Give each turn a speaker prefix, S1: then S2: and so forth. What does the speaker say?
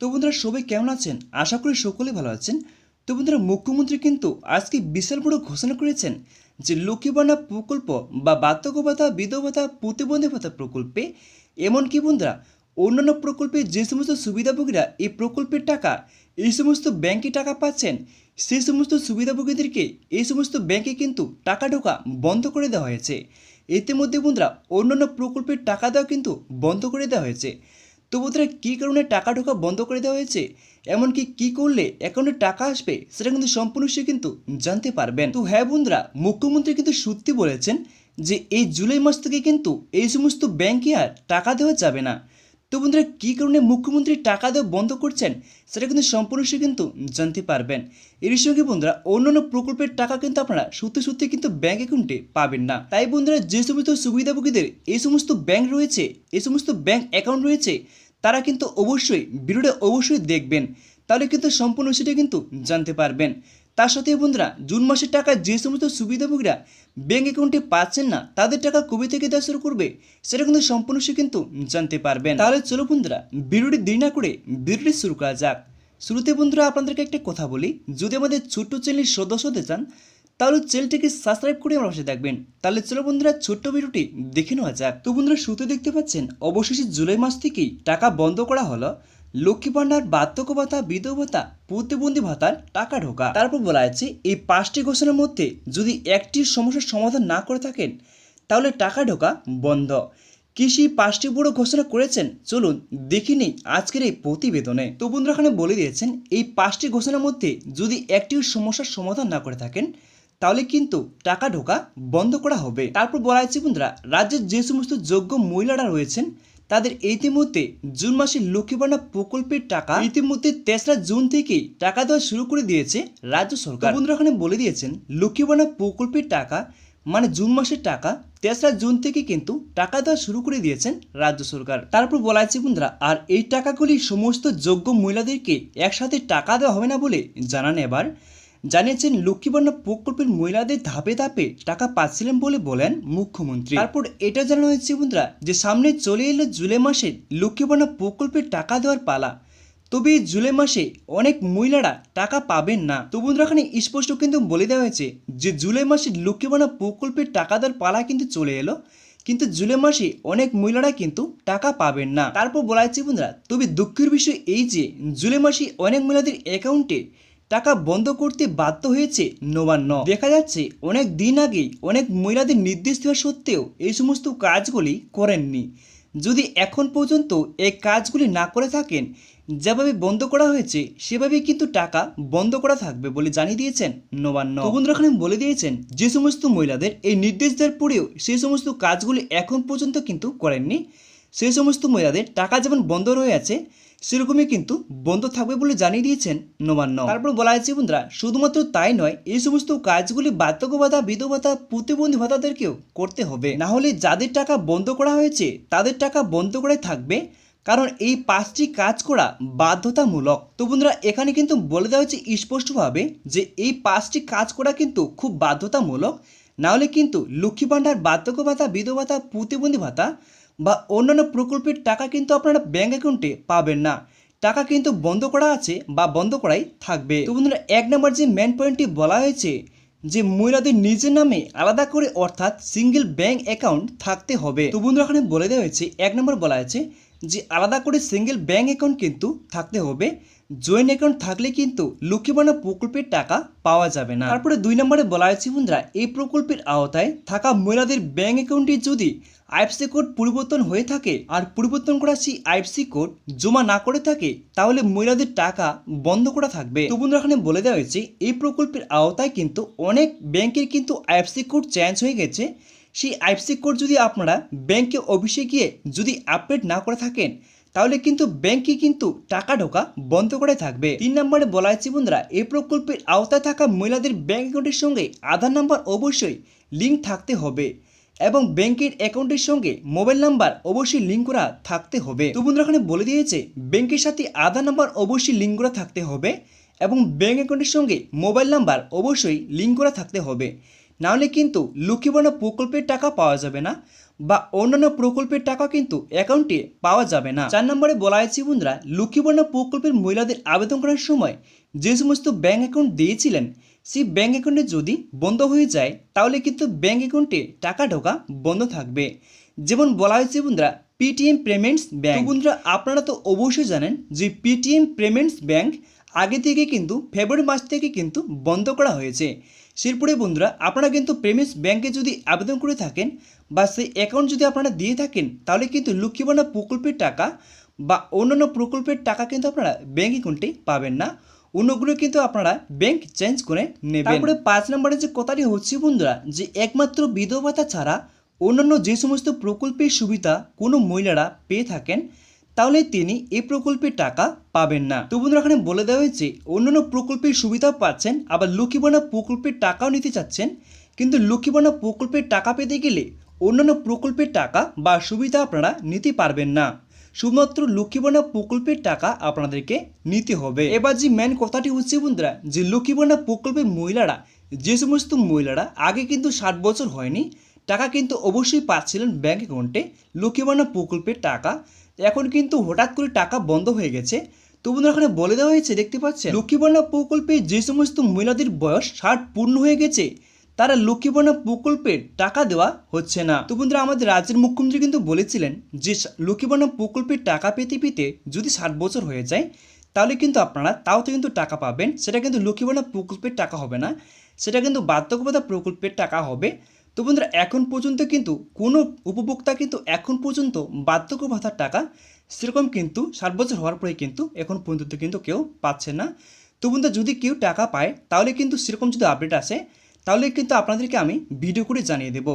S1: তো বন্ধুরা সবাই কেমন আছেন? আশা করি সকলেই ভালো আছেন। তো বন্ধুরা মুখ্যমন্ত্রী কিন্তু আজকে বিশাল বড় ঘোষণা করেছেন যে লক্ষ্মীবান্না প্রকল্প বা বার্ধক্য ভাতা বিধবা ভাতা প্রতিবন্ধী ভাতা প্রকল্পে এমনকি বন্ধুরা অন্যান্য প্রকল্পে যে সমস্ত সুবিধাভোগীরা এই প্রকল্পের টাকা, এই সমস্ত ব্যাংকে টাকা পাচ্ছেন, সেই সমস্ত সুবিধাভোগীদেরকে এই সমস্ত ব্যাংকে কিন্তু টাকা ঢোকা বন্ধ করে দেওয়া হয়েছে। ইতিমধ্যে বন্ধুরা অন্যান্য প্রকল্পের টাকা দেওয়া কিন্তু বন্ধ করে দেওয়া হয়েছে। তো বন্ধুরা কী কারণে টাকা ঢোকা বন্ধ করে দেওয়া হয়েছে? এমনকি কি করলে অ্যাকাউন্টে টাকা আসবে? সেটা কিন্তু সম্পূর্ণ সে কিন্তু জানতে পারবেন। তো হ্যাঁ বন্ধুরা, মুখ্যমন্ত্রী কিন্তু সত্যি বলেছেন যে এই জুলাই মাস থেকে কিন্তু এই সমস্ত ব্যাংকে আর টাকা দেওয়া যাবে না। তো বন্ধুরা, কী কারণে মুখ্যমন্ত্রী টাকা দেওয়া বন্ধ করছেন? সেটা কিন্তু সম্পূর্ণ সে কিন্তু জানতে পারবেন। এর সঙ্গে বন্ধুরা, অন্যান্য প্রকল্পের টাকা কিন্তু আপনারা সত্যি সত্যি কিন্তু ব্যাঙ্ক অ্যাকাউন্টে পাবেন না। তাই বন্ধুরা, যে সমস্ত সুবিধাভোগীদের এই সমস্ত ব্যাংক রয়েছে, এই সমস্ত ব্যাংক অ্যাকাউন্ট রয়েছে তারা কিন্তু অবশ্যই, ভিডিওটা অবশ্যই দেখবেন। তাহলে কিন্তু সম্পূর্ণ সেটা কিন্তু জানতে পারবেন। তার সাথে বন্ধুরা, জুন মাসের টাকা যে সমস্ত সুবিধাভোগীরা ব্যাঙ্ক অ্যাকাউন্টে পাচ্ছেন না, তাদের টাকা কবে থেকে দেওয়া শুরু করবে, সেটা কিন্তু সম্পূর্ণ সে কিন্তু জানতে পারবেন। তাহলে চলো বন্ধুরা, ভিডিওটি দেরি না করে ভিডিওটি শুরু করা যাক। শুরুতে বন্ধুরা, আপনাদেরকে একটা কথা বলি। যদি আমাদের ছোট্ট চ্যানেলের সদস্য হতে চান তাহলে চ্যানেলটিকে সাবস্ক্রাইব করে আমার পাশে থাকবেন। তাহলে চলো বন্ধুরা, ছোট্ট ভিডিওটি দেখে নেওয়া যাক। তো বন্ধুরা, শুরুতে দেখতে পাচ্ছেন, অবশেষে জুলাই মাস থেকেই টাকা বন্ধ করা হলো। লক্ষ্মী ভাণ্ডার বার্ধক্য ভাতা, বিধবা ভাতা, প্রতিবন্ধী ভাতার টাকা ঢোকা। তারপর বলা আছে, এই পাঁচটি ঘোষণার মধ্যে যদি একটি সমস্যার সমাধান না করে থাকেন, তাহলে টাকা ঢোকা বন্ধ। কৃষি পাঁচটি বড় ঘোষণা করেছেন, চলুন দেখিনি আজকের এই প্রতিবেদনে। তো বন্ধুরা, এখানে বলে দিয়েছেন, এই পাঁচটি ঘোষণার মধ্যে যদি একটিও সমস্যার সমাধান না করে থাকেন তাহলে কিন্তু টাকা ঢোকা বন্ধ করা হবে। তারপর বলা হয়েছে বন্ধুরা, রাজ্যের যে সমস্ত যোগ্য মহিলারা রয়েছেন, তাদের ইতিমধ্যে জুন মাসে লক্ষ্মীবান্না প্রকল্পের টাকা ইতিমধ্যে তেসরা জুন থেকেই টাকা দেওয়া শুরু করে দিয়েছে রাজ্য সরকার। বন্ধুরা এখানে বলে দিয়েছেন লক্ষ্মীবান্না প্রকল্পের টাকা মানে জুন মাসের টাকা, তেসরা জুন থেকে কিন্তু টাকা দেওয়া শুরু করে দিয়েছেন রাজ্য সরকার। তারপর বলা আছে বন্ধুরা, আর এই টাকাগুলি সমস্ত যোগ্য মহিলাদেরকে একসাথে টাকা দেওয়া হবে না বলে জানান এবার। জানিয়েছেন লক্ষ্মীবন্যা প্রকল্পের মহিলাদের ধাপে ধাপে টাকা পাচ্ছিলেন বলে বলেন মুখ্যমন্ত্রী। তারপর এটা জানানো হয়েছে বন্ধুরা যে সামনে চলে এলো জুলাই মাসে লক্ষ্মীবন্যা প্রকল্পের টাকা দেওয়ার পালা। তবে জুলাই মাসে অনেক মহিলারা টাকা পাবেন না। তো বন্ধুরা এখানে স্পষ্ট কিন্তু বলে দেওয়া হয়েছে যে জুলাই মাসে লক্ষ্মীবন্যা প্রকল্পের টাকা দেওয়ার পালা কিন্তু চলে এলো। কিন্তু জুলাই মাসে অনেক মহিলারা কিন্তু টাকা পাবেন না। তারপর বলা হয়েছে বন্ধুরা, তবে দুঃখের বিষয় এই যে জুলাই মাসে অনেক মহিলাদের অ্যাকাউন্টে টাকা বন্ধ করতে বাধ্য হয়েছে নবান্ন। দেখা যাচ্ছে অনেক দিন আগেই অনেক মহিলাদের নির্দেশ দেওয়া সত্ত্বেও এই সমস্ত কাজগুলি করেননি। যদি এখন পর্যন্ত এই কাজগুলি না করে থাকেন, যেভাবে বন্ধ করা হয়েছে সেভাবে কিন্তু টাকা বন্ধ করা থাকবে বলে জানিয়ে দিয়েছেন নবান্ন। বন্ধুরা, এখানে বলে দিয়েছেন, যে সমস্ত মহিলাদের এই নির্দেশ দেওয়ার পরেও সেই সমস্ত কাজগুলি এখন পর্যন্ত কিন্তু করেননি। সেই সমস্ত মহিলাদের টাকা যেমন বন্ধ রয়ে আছে, সেরকমই কিন্তু বন্ধ থাকবে বলে জানিয়ে দিয়েছেন নবান্ন। তারপর বলা হয়েছে, বন্ধুরা, শুধুমাত্র তাই নয়, এই সমস্ত কাজগুলি বার্ধক্য ভাতা বিধবা ভাতা প্রতিবন্ধী ভাতাদেরকেও করতে হবে। না হলে যাদের টাকা বন্ধ করা হয়েছে, তাদের টাকা বন্ধ করে থাকবে, কারণ এই পাঁচটি কাজ করা বাধ্যতামূলক। তো বন্ধুরা, এখানে কিন্তু বলে দেওয়া হয়েছে স্পষ্টভাবে যে এই পাঁচটি কাজ করা কিন্তু খুব বাধ্যতামূলক। নাহলে কিন্তু লক্ষ্মী ভাণ্ডার বার্ধক্য ভাতা বিধবা ভাতা প্রতিবন্ধী ভাতা বা অন্যান্য প্রকল্পের টাকা কিন্তু আপনারা ব্যাঙ্ক অ্যাকাউন্টে পাবেন না। টাকা কিন্তু বন্ধ করা আছে বা বন্ধ করাই থাকবে। তো বন্ধুরা, এক নম্বর যে মেন পয়েন্টটি বলা হয়েছে যে মহিলাদের নিজের নামে আলাদা করে অর্থাৎ সিঙ্গেল ব্যাঙ্ক অ্যাকাউন্ট থাকতে হবে। তো বন্ধুরা, এখানে বলে দেওয়া হয়েছে, এক নম্বর বলা হয়েছে যে আলাদা করে সিঙ্গেল ব্যাঙ্ক অ্যাকাউন্ট কিন্তু থাকতে হবে। জয়েন্ট অ্যাকাউন্ট থাকলে কিন্তু লক্ষ্মীবান্না প্রকল্পের টাকা পাওয়া যাবে না। তারপরে দুই নম্বরে বলা হয়েছে বন্ধুরা এই প্রকল্পের আওতায় থাকা মহিলাদের ব্যাংক অ্যাকাউন্টে যদি আইএফসি কোড পরিবর্তন হয়ে থাকে আর পরিবর্তন করা সেই আইএফসি কোড জমা না করে থাকে, তাহলে মহিলাদের টাকা বন্ধ করা থাকবে। তো বন্ধুরা, এখানে বলে দেওয়া হয়েছে, এই প্রকল্পের আওতায় কিন্তু অনেক ব্যাংকের কিন্তু আইএফসি কোড চেঞ্জ হয়ে গেছে। সেই আইএফসি কোড যদি আপনারা ব্যাংকে অফিসে গিয়ে যদি আপডেট না করে থাকেন তাহলে কিন্তু ব্যাংকে কিন্তু টাকা ঢোকা বন্ধ করে থাকবে। তিন নম্বরে বলা হয়েছে, বন্ধুরা এই প্রকল্পের আওতায় থাকা মহিলাদের ব্যাংক অ্যাকাউন্টের সঙ্গে আধার নাম্বার অবশ্যই লিঙ্ক থাকতে হবে এবং ব্যাংকের অ্যাকাউন্টের সঙ্গে মোবাইল নাম্বার অবশ্যই লিঙ্ক করা থাকতে হবে। তো বন্ধুরা, এখানে বলে দিয়েছে, ব্যাংকের সাথে আধার নাম্বার অবশ্যই লিঙ্ক করা থাকতে হবে এবং ব্যাংক অ্যাকাউন্টের সঙ্গে মোবাইল নাম্বার অবশ্যই লিঙ্ক করা থাকতে হবে। নাহলে কিন্তু লক্ষ্মীবর্ণ প্রকল্পের টাকা পাওয়া যাবে না। বা অন্যান্য প্রকল্পের টাকা কিন্তু অ্যাকাউন্টে পাওয়া যাবে না। চার নম্বরে বলা হয়েছে, বন্ধুরা লক্ষ্মীবন্যা প্রকল্পের মহিলাদের আবেদন করার সময় যে সমস্ত ব্যাঙ্ক অ্যাকাউন্ট দিয়েছিলেন, সেই ব্যাঙ্ক অ্যাকাউন্টে যদি বন্ধ হয়ে যায়, তাহলে কিন্তু ব্যাঙ্ক অ্যাকাউন্টে টাকা ঢোকা বন্ধ থাকবে। যেমন বলা হয়েছে, বন্ধুরা পিটিএম পেমেন্টস ব্যাঙ্ক বন্ধুরা, আপনারা তো অবশ্যই জানেন যে পিটিএম পেমেন্টস ব্যাঙ্ক আগে থেকে কিন্তু, ফেব্রুয়ারি মাস থেকে কিন্তু বন্ধ করা হয়েছে। সেরপরে বন্ধুরা, আপনারা কিন্তু পেমেন্টস ব্যাঙ্কে যদি আবেদন করে থাকেন বা সেই অ্যাকাউন্ট যদি আপনারা দিয়ে থাকেন, তাহলে কিন্তু লক্ষ্মীবানা প্রকল্পের টাকা বা অন্যান্য প্রকল্পের টাকা কিন্তু আপনারা ব্যাঙ্ক অ্যাকাউন্টে পাবেন না। অন্যগুলো কিন্তু আপনারা ব্যাংক চেঞ্জ করে নেবেন। তারপরে পাঁচ নম্বরে যে কথাটি হচ্ছে বন্ধুরা, যে একমাত্র বিধবা ভাতা ছাড়া অন্যান্য যে সমস্ত প্রকল্পের সুবিধা কোনো মহিলারা পেয়ে থাকেন তাহলে তিনি এই প্রকল্পের টাকা পাবেন না। তো বন্ধুরা, এখানে বলে দেওয়া হয়েছে, অন্যান্য প্রকল্পের সুবিধাও পাচ্ছেন, আবার লক্ষ্মীবানা প্রকল্পের টাকাও নিতে চাচ্ছেন। কিন্তু লক্ষ্মীবানা প্রকল্পের টাকা পেতে গেলে অন্যান্য প্রকল্পের টাকা বা সুবিধা আপনারা নিতে পারবেন না। শুধুমাত্র লক্ষ্মীবন্যা প্রকল্পের টাকা আপনাদেরকে নিতে হবে। এবার যে মেন কথাটি হচ্ছে বন্ধুরা, যে লক্ষ্মীবন্যা প্রকল্পের মহিলারা, যে সমস্ত মহিলারা আগে কিন্তু ষাট বছর হয়নি, টাকা কিন্তু অবশ্যই পাচ্ছিলেন ব্যাংক অ্যাকাউন্টে লক্ষ্মীবন্যা প্রকল্পের টাকা। এখন কিন্তু হঠাৎ করে টাকা বন্ধ হয়ে গেছে। তো বন্ধুরা, এখানে বলে দেওয়া হয়েছে, দেখতে পাচ্ছেন? লক্ষ্মীবন্যা প্রকল্পে যে সমস্ত মহিলাদের বয়স ষাট পূর্ণ হয়ে গেছে, তারা লক্ষ্মীবন্যা প্রকল্পের টাকা দেওয়া হচ্ছে না। তো বন্ধুরা, আমাদের রাজ্যের মুখ্যমন্ত্রী কিন্তু বলেছিলেন যে লক্ষ্মীবন্যা প্রকল্পের টাকা পেতে পেতে যদি ষাট বছর হয়ে যায়, তাহলে কিন্তু আপনারা তাও তো কিন্তু টাকা পাবেন। সেটা কিন্তু লক্ষ্মীবন্যা প্রকল্পের টাকা হবে না। সেটা কিন্তু বার্ধক্যভাতা প্রকল্পের টাকা হবে। তো বন্ধুরা, এখন পর্যন্ত কিন্তু কোনো উপভোক্তা কিন্তু এখন পর্যন্ত বার্ধক্য ভাতার টাকা সেরকম কিন্তু ষাট বছর হওয়ার পরে কিন্তু এখন পর্যন্ত কিন্তু কেউ পাচ্ছে না। তো বন্ধুরা, যদি কেউ টাকা পায়, তাহলে কিন্তু সেরকম যদি আপডেট আসে, তাহলে কিন্তু আপনাদেরকে আমি ভিডিও করে জানিয়ে দেবো।